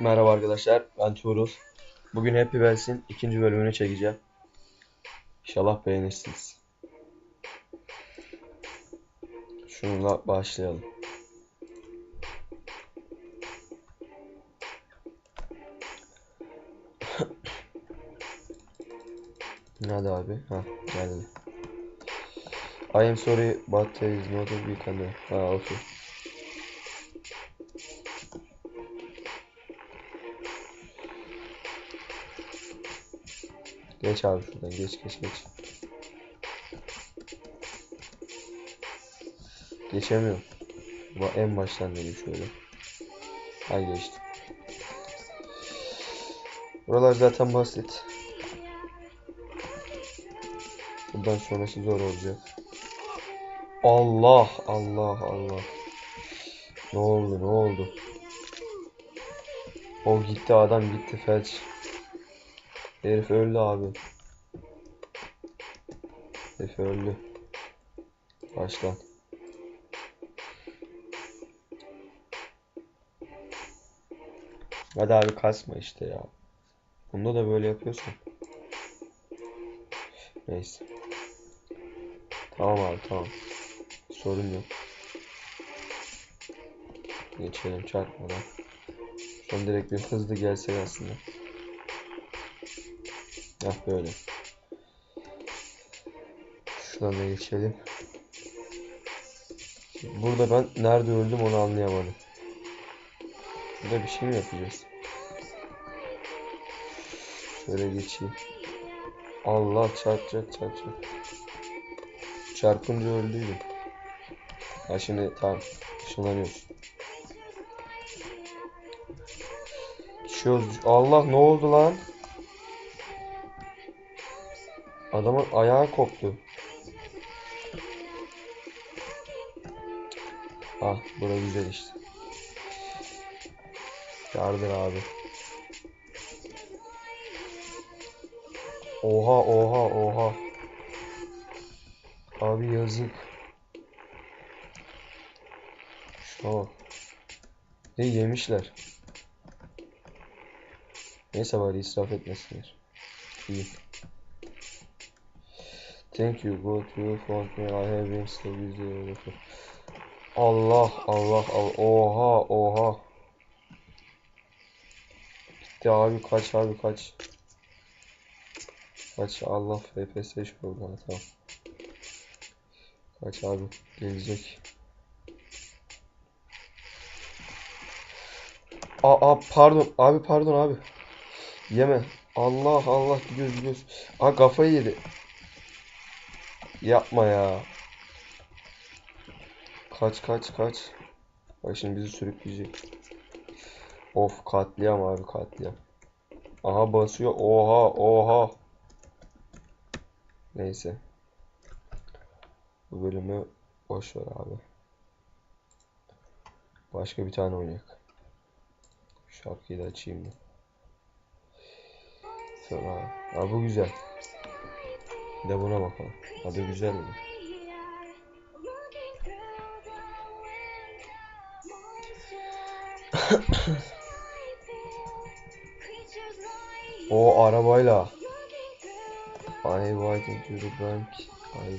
Merhaba arkadaşlar, ben Tuğrul. Bugün Happy Wheels'in ikinci bölümünü çekeceğim. İnşallah beğenirsiniz. Şununla başlayalım. Hadi abi, ha geldi. I am sorry, but there is not a weekend. Ha, okey. Geç abi şuradan geç geç geç. Geçemiyorum. Bu en baştan dedim şöyle. Ha geçtim. Buralar zaten basit. Buradan sonrası zor olacak. Allah Allah Allah. Ne oldu ne oldu? O gitti adam gitti felç. Herif öldü abi. Herif öldü. Başlan. Hadi abi kasma işte ya. Bunda da böyle yapıyorsun. Neyse. Tamam abi tamam. Sorun yok. Geçelim çarpmadan. Son direkt bir hızlı gelsek aslında. Heh böyle. Şuradan da geçelim. Burada ben nerede öldüm onu anlayamadım. Burada bir şey mi yapacağız? Şöyle geçeyim. Allah çarp çarp çarp çarp. Çarpınca öldüydüm. Ha şimdi tamam. Işınlanıyoruz. Düşüyoruz. Allah ne oldu lan? Adamın ayağı koptu. Ah bura güzel işte. Yardır abi. Oha oha oha. Abi yazık. Şuna bak. Ne yemişler. Neyse bari israf etmesinler. İyi. Thank you. Go to your phone. I have been so busy. Allah Allah Allah. Oha oha. Gitti abi kaç abi kaç. Kaç Allah FPS şu oldu tamam. Kaç abi gelecek. Aa pardon abi pardon abi. Yeme. Allah Allah gidiyoruz gidiyoruz. Aa kafayı yedi. Yapma ya. Kaç kaç kaç. Bak şimdi bizi sürükleyecek. Of katliam abi katliam. Aha basıyor. Oha oha. Neyse. Bu bölümü boş ver abi. Başka bir tane oynayak. Şarkıyı da açayım da. Sonra. Ha bu güzel. De buna bakalım. Adı güzel mi? O arabayla. I waiting to the bank. I.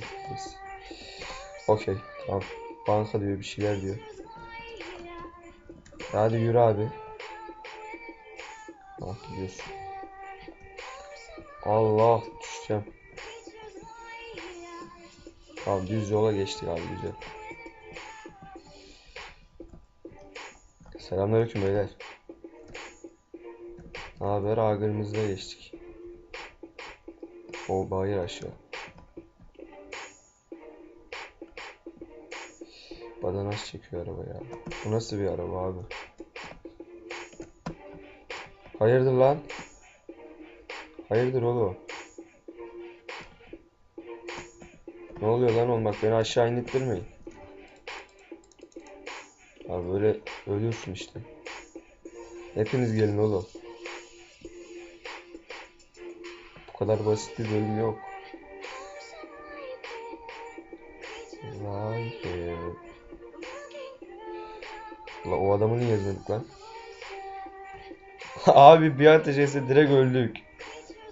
Okey tamam. Banka diyor bir şeyler diyor. Hadi yürü abi. Ah gidiyorsun. Allah düşeceğim. Tamam düz yola geçtik abi güzel. Selamünaleyküm beyler. Ne haber? Agırımızda geçtik. O bayır aşağı. Badanaş çekiyor araba ya. Bu nasıl bir araba abi? Hayırdır lan? Hayırdır oğlum? Ne oluyor lan olmak? Beni aşağı indirtmeyin. Abi böyle ölüyorsun işte. Hepiniz gelin oğlum. Bu kadar basit bir bölüm yok. Vay be. La o adamı niye ezmedik lan? Abi bir ateş etse direkt öldük.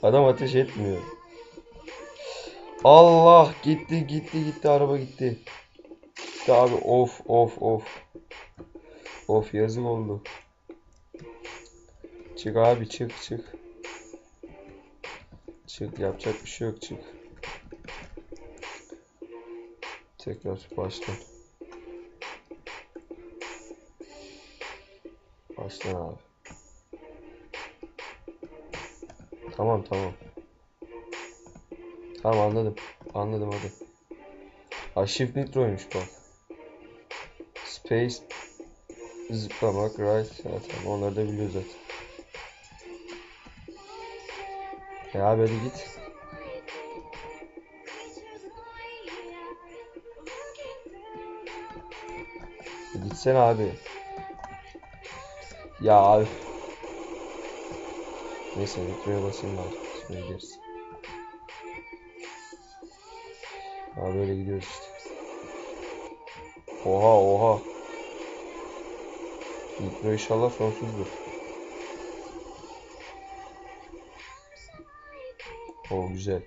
Adam ateş etmiyor. Allah gitti gitti gitti araba gitti. Gitti abi of of of. Of yazık oldu. Çık abi çık çık. Çık yapacak bir şey yok çık. Tekrar baştan. Baştan abi. Tamam tamam. Tamam anladım. Anladım hadi. Ha Shift Nitro'ymuş bak. Space zıplamak right. Ha, onları da biliyoruz zaten. Ya hadi git. Gitsene abi. Ya abi. Neyse Nitro'ya basayım bari. Şimdi gideriz. Ha böyle gidiyoruz işte. Oha oha. Nitro inşallah sonsuzdur. O güzel.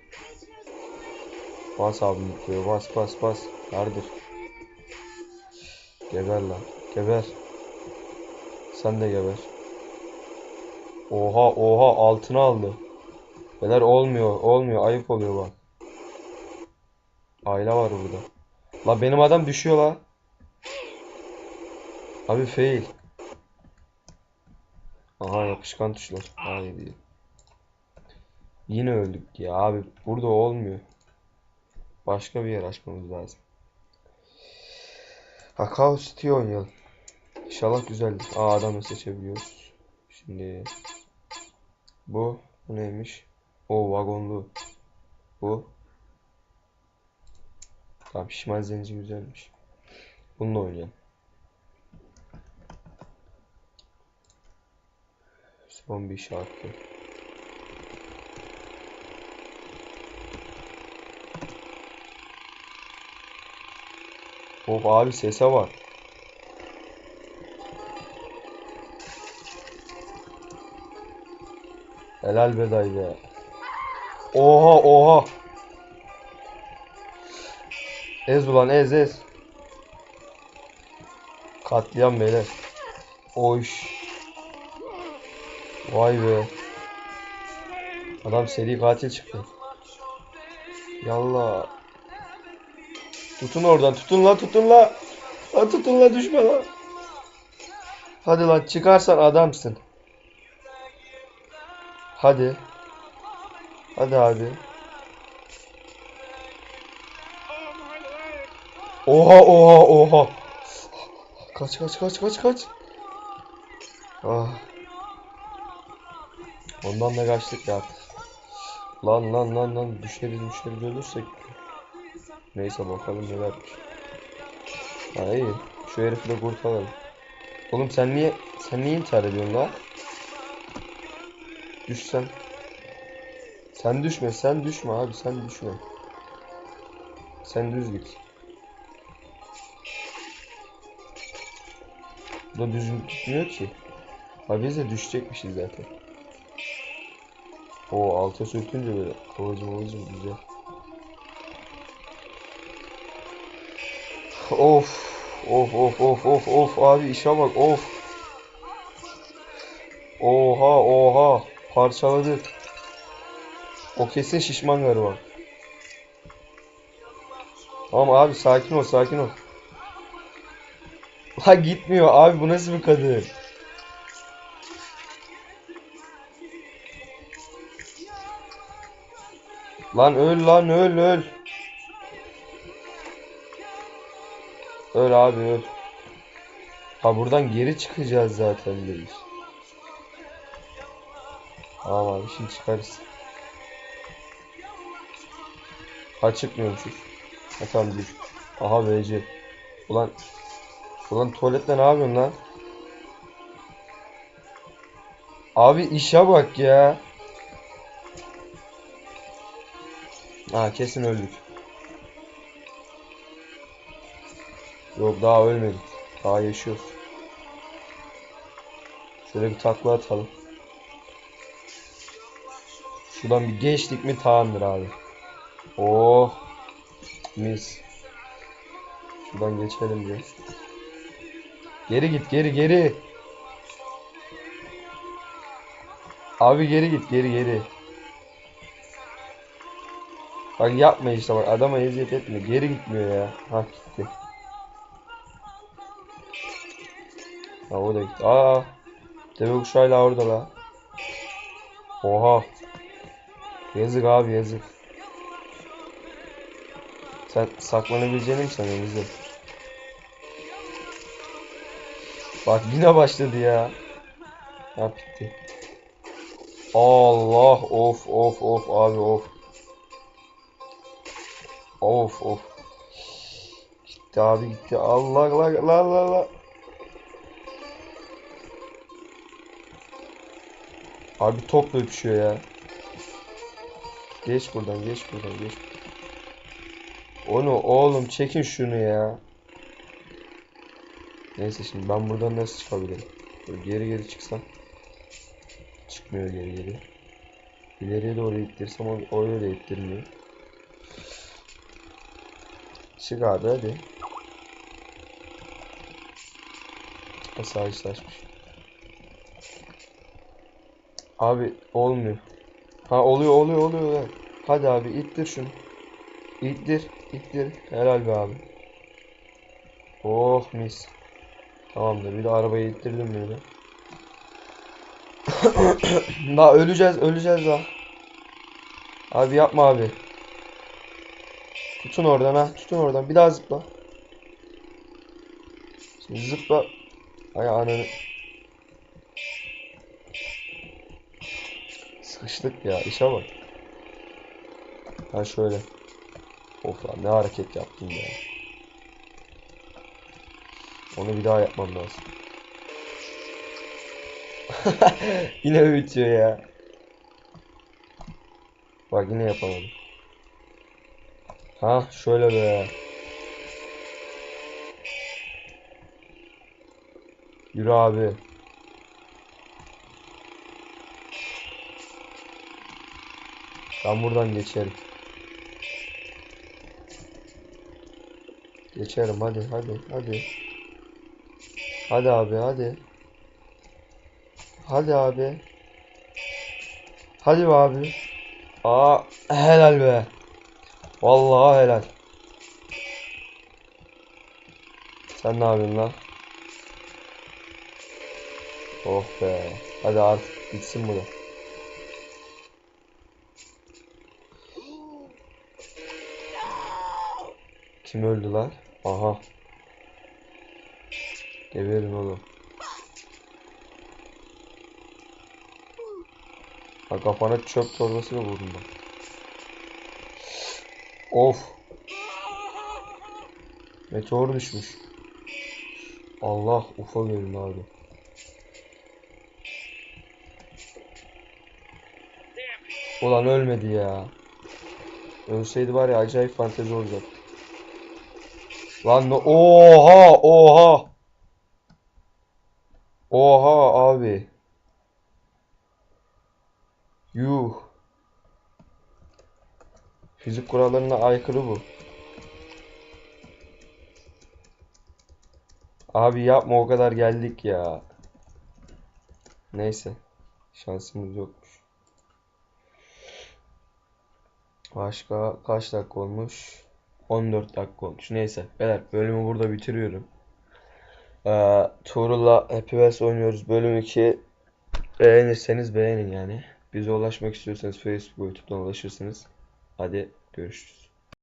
Bas abi Nitro'ya bas bas bas. Yardır. Geber lan. Geber. Sen de geber. Oha oha altına aldı. Neler olmuyor olmuyor ayıp oluyor bak. Aile var burada. La benim adam düşüyor la. Abi fail. Aha yapışkan tuşlar. Haydi. Yine öldük ya abi. Burada olmuyor. Başka bir yer açmamız lazım. Hakao City oynayalım. İnşallah güzeldir. Aa adamı seçebiliyoruz. Şimdi bu, bu neymiş? O vagonlu. Bu. Tamam şişman zenci güzelmiş. Bununla oynayalım. Son bir şarkı. Of abi sese var. Helal be dayı be. Oha oha. Ez ulan ez ez. Katliam beyler. Oş. Vay be. Adam seri katil çıktı. Yallah. Tutun oradan tutun la tutun la. La tutun la düşme la. Hadi lan çıkarsan adamsın. Hadi. Hadi abi. Oha oha oha. Kaç kaç kaç kaç kaç. Ah. Ondan da kaçtık ya. Lan lan lan lan düşeriz düşeriz ölürsek. Neyse bakalım nelermiş. Ha. Şu herifi de kurtaralım. Oğlum sen niye sen niye intihar ediyorsun la? Düşsen. Sen düşme, sen düşme abi, sen düşme. Sen düz git. Bu da düz gitmiyor ki. Abi biz de düşecekmişiz zaten. O alta sürtünce böyle kıvılcım kıvılcım güzel. Of. Of of of of of abi işe bak of. Oha oha parçaladı. O kesin şişman galiba. Tamam abi sakin ol sakin ol. Ha gitmiyor abi bu nasıl bir kadın? Lan öl lan öl öl. Öl abi öl. Ha buradan geri çıkacağız zaten biz. Tamam abi şimdi çıkarız. Ha çıkmıyormuşuz. Ha tamam düş. Aha VC. Ulan. Ulan tuvalette ne yapıyorsun lan? Abi işe bak ya. Ha kesin öldük. Yok daha ölmedik. Daha yaşıyoruz. Şöyle bir takla atalım. Şuradan bir geçtik mi tamamdır abi. Oh. Mis. Şuradan geçelim bir. Geri git geri geri. Abi geri git geri geri. Bak yapma işte bak adama eziyet etme. Geri gitmiyor ya. Ha gitti. Ha o da gitti. Aa. Deve kuşu orada la. Oha. Yazık abi yazık. Sen saklanabileceğini mi sanıyorsun Bak yine başladı ya. Ha bitti. Allah of of of abi of. Of of. Gitti abi gitti. Allah la la la la. Abi topla öpüşüyor ya. Geç buradan geç buradan geç. Onu oğlum çekin şunu ya. Neyse şimdi ben buradan nasıl çıkabilirim? Böyle geri geri çıksam. Çıkmıyor geri geri. İleriye doğru ittirsem oraya da ittirmiyor. Çık abi hadi. Mesaj saçmış. Abi olmuyor. Ha oluyor oluyor oluyor. lan. Hadi abi ittir şunu. İttir ittir. Helal be abi. Oh mis. Tamamdır. Bir de arabayı ittirdim böyle. Daha öleceğiz öleceğiz daha. Abi yapma abi. Tutun oradan ha. Tutun oradan. Bir daha zıpla. Şimdi zıpla. Ay ananı. Sıkıştık ya. işe bak. Ha şöyle. Of lan ne hareket yaptım ya. Onu bir daha yapmam lazım. Yine bitiyor ya. Bak yine yapamadım. Ha şöyle be. Yürü abi. Ben buradan geçerim. Geçerim hadi hadi hadi. Hadi abi hadi. Hadi abi. Hadi be abi. Aa helal be. Vallahi helal. Sen ne yapıyorsun lan? Oh be. Hadi artık bitsin bu da. Kim öldü lan? Aha. Geberin oğlum. Ha kafana çöp torbasıyla vurdum bak. Of. Meteor düşmüş. Allah ufa görün abi. Ulan ölmedi ya. Ölseydi var ya acayip fantezi olacak. Lan oha oha. Oha abi. Yuh. Fizik kurallarına aykırı bu. Abi yapma o kadar geldik ya. Neyse. Şansımız yokmuş. Başka kaç dakika olmuş? 14 dakika olmuş. Neyse. Beyler bölümü burada bitiriyorum. Ee, Tuğrul'la Happy Wheels oynuyoruz. Bölüm 2 beğenirseniz beğenin yani. Bize ulaşmak istiyorsanız Facebook, YouTube'dan ulaşırsınız. Hadi görüşürüz.